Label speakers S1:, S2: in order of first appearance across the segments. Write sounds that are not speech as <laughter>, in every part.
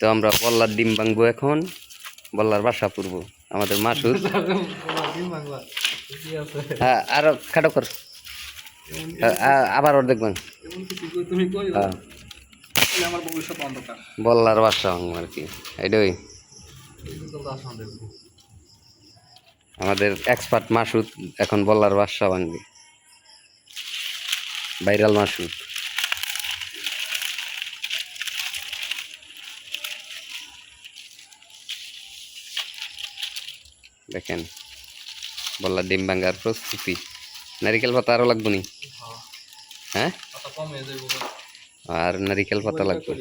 S1: তো আমরা বল্লার ডিম ভাঙবো এখন বল্লার বাসা পুরবো আমাদের মাসুদ। হ্যাঁ আরও খাটো কর। হ্যাঁ, আবার
S2: ওর দেখবেন।
S1: হ্যাঁ। বল্লার বাসা ভাঙবো আর কি এটাই আমাদের এক্সপার্ট মাসুদ এখন বল্লার বাসা ভাঙবে। ভাইরাল মাসুদ। দেখেন। বল্লার ডিম ভাঙ্গার প্রস্তুতি। নারিকেল পাতা আরও লাগবো নি? হ্যাঁ।
S2: হয়ে?
S1: আর নারিকেল পাতা লাগবে।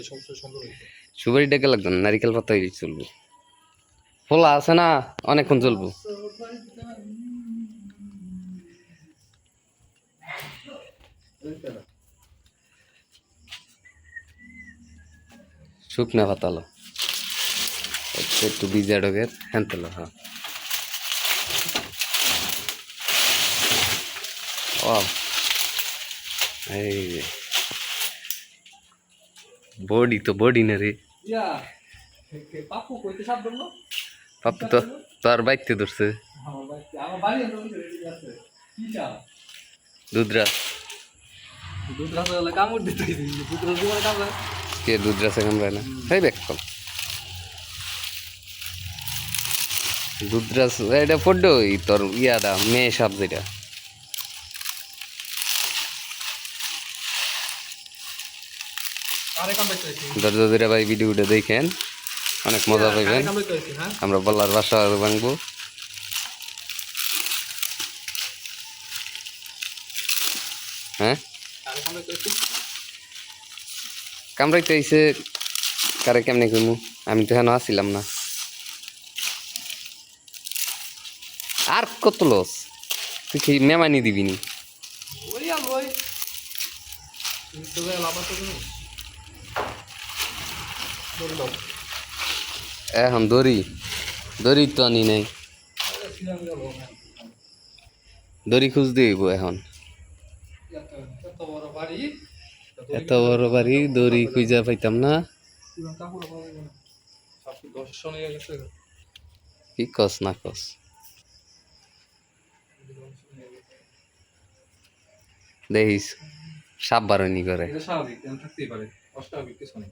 S1: সুপারি ডেকে। লাগবে না নারিকেল পাতা চলবো। ফোলা আছে না? অনেকক্ষণ চলবো। শুকনা পাতালো একটু বিজা ডগের তেলো হ্যাঁ। ও এই যে। বডি তো বডি না রে। পাপ্পু তো তোর বাইকতে ধরছে।
S2: বাড়ি আছে। কি
S1: দুধরা।
S2: দুধ রাখা হলে কামড় দিতে দুধ রাখা জীবনে কামড়
S1: কে দুধরাছে কামড়ায় না? এই ব্যাক কল। দুধরাস এটা পড়ডই তোর ইয়াটা মেয়ে সাপ যেটা
S2: আরে কামড় চাইছি
S1: দরজা দিরা ভাই ভিডিওটা দেখেন অনেক মজা পাইবেন
S2: কামড় চাইছি হ্যাঁ।
S1: আমরা বলার বাসা ভাঙবো। হ্যাঁ? কামড়াইতে আইসে কারে কেমনে কইমু আমি তো এখানে আসছিলাম না। আর কত লস? তুই কি মেমানি দিবি নি?
S2: ওই আলো ওই তো যাই লাভ তো তুমি ধরে দাও
S1: এখন দড়ি। দড়ি তো আনি নাই। দড়ি খুঁজ দিব এখন।
S2: এত বড় বাড়ি,
S1: দড়ি খুঁজা পাইতাম না।
S2: কি
S1: কস না কস। দেখিস, সাপ বারণি করে।
S2: স্বাভাবিক থাকতেই পারে। অস্বাভাবিক, কিছু নেই।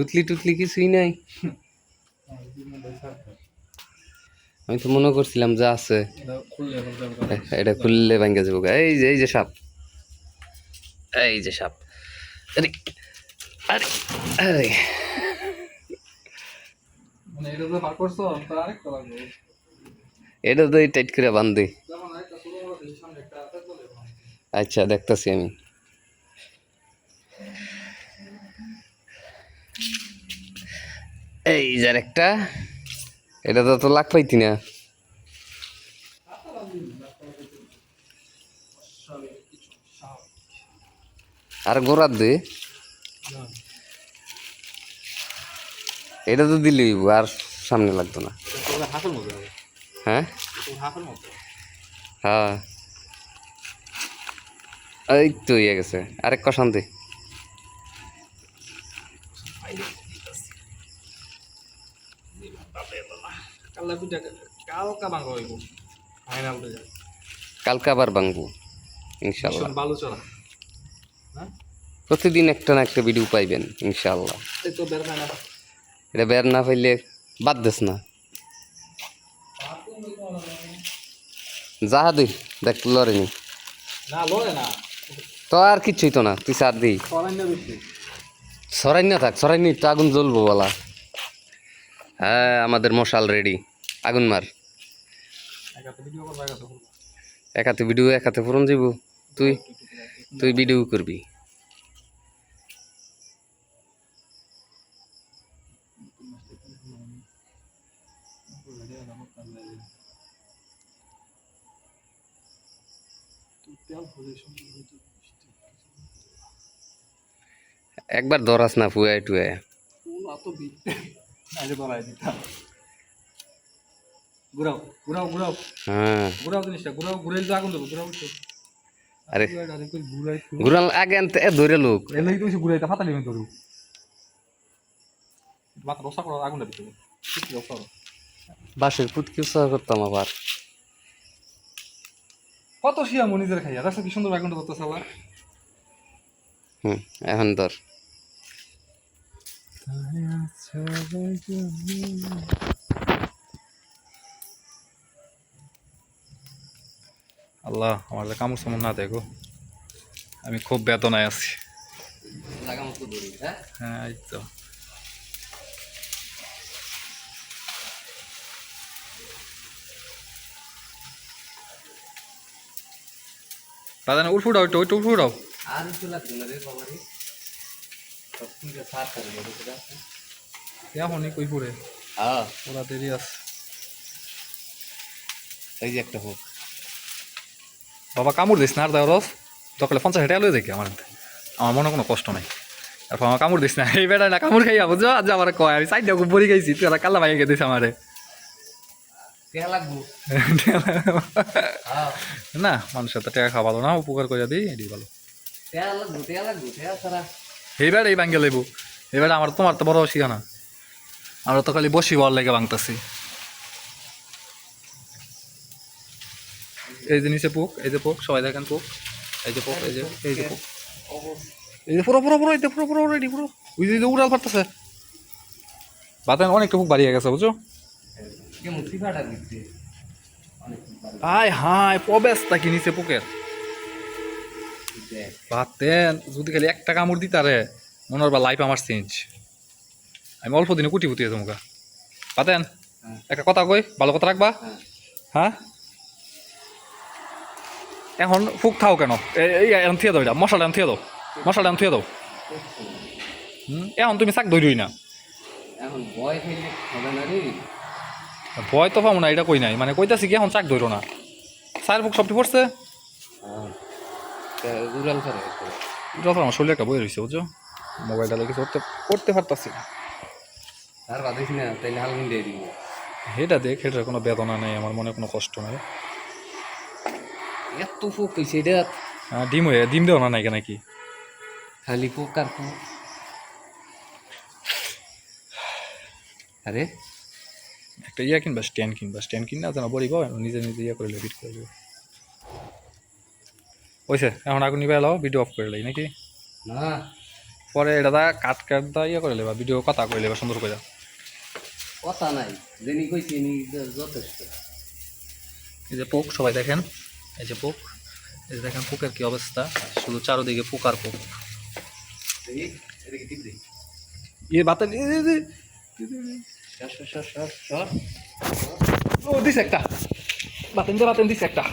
S1: সুতলি টুতলি কিছুই নাই। আমি তো মনে করছিলাম যে আছে।
S2: এটা খুললে
S1: ভাঙ্গা যাব। এই যে এই যে সাপ। এই যে সাপ। আরে আরে
S2: এটা তো
S1: টাইট করে বান্ধি। আচ্ছা দেখতাছি আমি। এই যার একটা এটা তো লাগ পাইতি না। আর গোড়ার দে। এটা তো দিলি আর সামনে লাগতো না। হ্যাঁ? হ্যাঁ। এই তো ইয়ে গেছে। আরেক কষান
S2: কাল্লা পিঠা কালকা ভাঙা হইব। ফাইনাল তো যায়
S1: আবার ভাঙবো ইনশাল্লাহ
S2: বালু চড়া। হ্যাঁ?
S1: প্রতিদিন একটা না একটা ভিডিও পাইবেন ইনশাল্লাহ এটা বের না পাইলে বাদ দেস না। যাহা দিই দেখ লড়েনি
S2: না।
S1: তো আর কিচ্ছুই তো না তুই সার দিই।
S2: না
S1: সরাই না থাক সরাই নি তো আগুন জ্বলবো বলা। হ্যাঁ আমাদের মশাল রেডি আগুন মার।
S2: একাতে ভিডিও একাতে
S1: পূরণ যাইব। তুই তুই ভিডিও করবি। একবার ধরাস না
S2: বিট আগে ধরাই দিতাম। ঘুরাও ঘুরাও ঘুরাও।
S1: হ্যাঁ।
S2: ঘুরাও জিনিসটা ঘুরাও ঘুরাইলে তো আগুন দেবো ঘুরাও
S1: আরে। আগে আনতে ধরে লোক।
S2: এলেই তো ঘুরাইতে ফাতালি আমি ধরু মাথা রসা করো আগুনটা দিতে হবে কি রসা
S1: পুটকি উৎসাহ করতাম আবার।
S2: কত শিয়া মনিজের খাইয়া দেখো কি সুন্দর আগুনটা করতে সালা
S1: হুম এখন ধর।
S2: আল্লাহ আমার যে কামড় সামড় না দেখো। আমি খুব বেদনায় আছি।
S1: হ্যাঁ
S2: হ্যাঁ এই তো। দাদা না উঠফুটাও একটু ওইটা উঠফুটাও
S1: আর একটু লাগবে না রে বাবারে সব থেকে সার করে দেবো সেটা
S2: এখনই কই ফুড়ে
S1: হ্যাঁ।
S2: ওরা দেরি আছে।
S1: এই যে একটা হোক।
S2: বাবা কামড় দিস না আর দাও রস তকলে পঞ্চাশ হেঁটে লয়ে দেখি আমার। আমার মনে কোনো কষ্ট নাই। তারপর আমার কামড় দিস না এই বেটা না কামড় খাইয়া বুঝছ আজ আমার কয় আমি সাইড খুব বড়ি খাইছি তুই কাল্লা ভাই দিস আমারে। <laughs> না মানুষের তো টাকা খাওয়া ভালো না উপকার করে দিই এটি ভালো। এইবার এই ভাঙ্গে লেবু এবার আমার তোমার তো বড় অসুবিধা না আমরা তো খালি বসি বল লেগে ভাঙতেছি। এই যে নিচে পোক এই যে পোক সবাই দেখেন পোক। এই যে পোক এই যে এই যে পোক। এই যে পুরো পুরো পুরো এই যে পুরো পুরো রেডি পুরো। ওই যে উড়াল ফাটতেছে। বাতান অনেকটা পোক বাড়িয়ে গেছে বুঝছ? আয় হায় প্রবেশটা কি নিচে পোকের? বাতেন যদি খালি একটা কামড় দিতারে মনে হয় লাইফ আমার চেঞ্জ আমি অল্প দিনে কুটি পুটি তোমাকে বাতেন
S1: হ্যাঁ।
S2: একটা কথা কই ভালো কথা রাখবা?
S1: হ্যাঁ।
S2: হ্যাঁ? এখন ফুক থাও কেন এখন থিয়ে দাও এটা মশলা এখন থিয়ে দাও মশলা এখন থিয়ে দাও হুম এখন তুমি চাক ধরুই না ভয় তো পাবো না এটা কই নাই মানে কইতাছি কি এখন চাক ধরো না সার বুক সবটি পড়ছে যত আমার শরীরে একটা বই রয়েছে বুঝছ মোবাইলটা দেখে করতে করতে পারতাছি না
S1: আর বাদিস না তাইলে হালগুন দিয়ে দিব
S2: এটা দেখ এটার কোনো বেদনা নেই আমার মনে কোনো কষ্ট নাই
S1: এত ফুক হয়েছে এটা
S2: ডিম হয়ে ডিম দেও না নাই কেন কি
S1: খালি ফুক আর ফুক আরে?
S2: একটা ইয়া কিনবা স্ট্যান্ড কিনবা স্ট্যান্ড কিনা জানা বড়ি পাও নিজে নিজে ইয়া করে বিট করে দেবো ওইসে এখন আগুন নিবে এলাও ভিডিও অফ করে লাই নাকি?
S1: না।
S2: পরে এটা দা কাট কাট দা ইয়া করে লেবা ভিডিও কথা করে লেবা সুন্দর করে
S1: কথা নাই যেনি কইছি নি যথেষ্ট।
S2: এই যে পোক সবাই দেখেন। এই যে পোক এই যে দেখেন পোকের কি অবস্থা শুধু চারোদিকে পোকার পোক ইয়ে দিস একটা বাতেন দে বাতেন দিস একটা